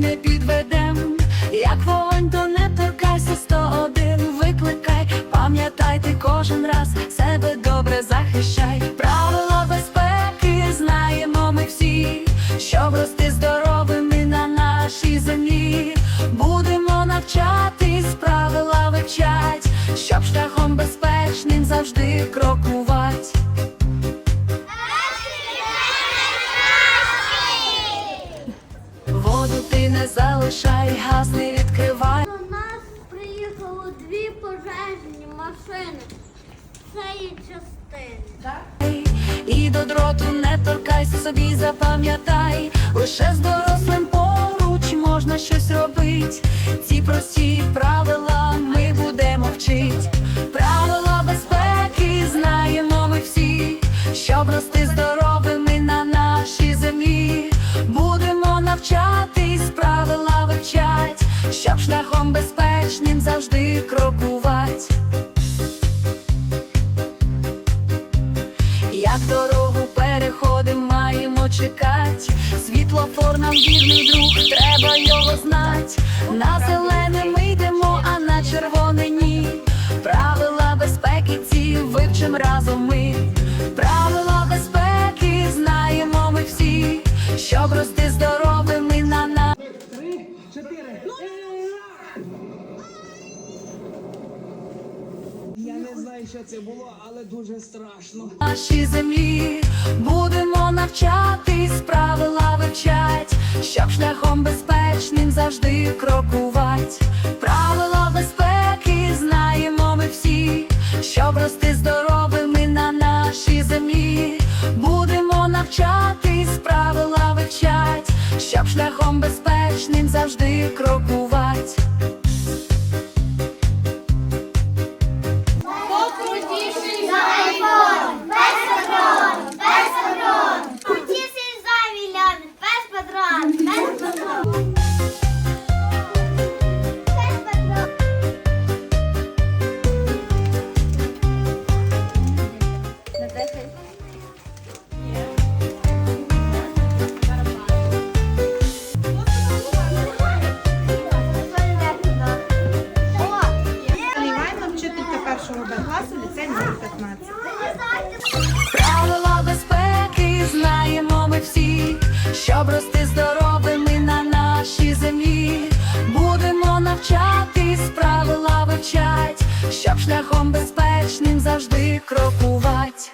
не підведем. Як вогонь, то не торкайся 101 викликай, пам'ятайте кожен раз себе добре захищай. Правила безпеки знаємо ми всі, щоб рости не залишай, газ не відкривай. До нас приїхало дві пожежні машини цієї частини. І до дроту не торкайся собі, запам'ятай, лише з дорослим поруч можна щось робить. Ці прості правила ми будемо вчить. Правила безпеки знаємо ми всі, щоб рости щоб шляхом безпечним завжди крокувати. Як дорогу переходим, маємо чекать. Світлофор нам вірний друг, треба його знать. На зелене ми йдемо, а на червоне ні. Правила безпеки ці вивчим разом ми. Правила безпеки знаємо ми всі, щоб рости здоровими знаю, що це було, але дуже страшно. нашій землі будемо навчатись, правила вивчать, щоб шляхом безпечним завжди крокувати. Правила безпеки знаємо ми всі, щоб рости здоровими на нашій землі. Будемо навчатись, правила вивчать, щоб шляхом безпечним завжди крокувати. робити. Приймаємо вчителька першого Б класу ліцей номер 15. крокувать.